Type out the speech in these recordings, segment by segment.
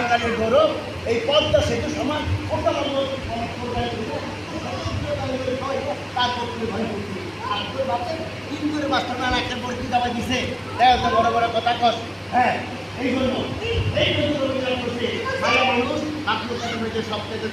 বাঙালির গৌরব এই পদ্মা সেতু সমান সবথেকে হলো আমার সরকারের তারপর তুমি ভালো করছি আর তোর বাপে তিন করে বাস্তব না একটা পরিচিত দিছে বড় বড় কথা কস হ্যাঁ এই জন্য। এই জন্য অভিযান ভালো মানুষ সব থেকে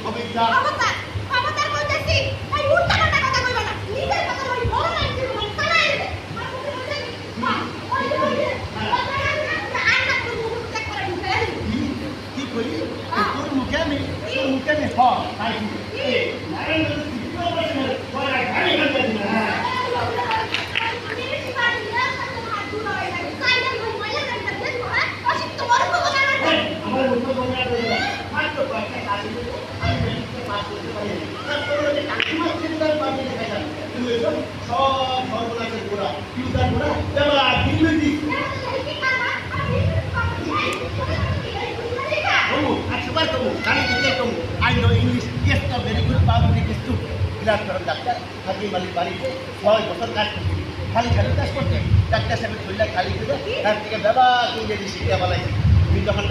তোর মুখে আমি তোর মুখে আমি হ তাই আমার মুখে আমি মেয়েকে করতে Kamu, aksebar kamu, kali kecil kamu. I know English, yes, no, very good, public is too. Class করেন ডাক্তার হাকিম আলী বাড়িতে ছয় বছর কাজ করছে খালি খালি কাজ করতে ডাক্তার সাহেব খুললে খালি করে তার থেকে বাবা ইংরেজি শিখিয়ে বলাই তুমি যখন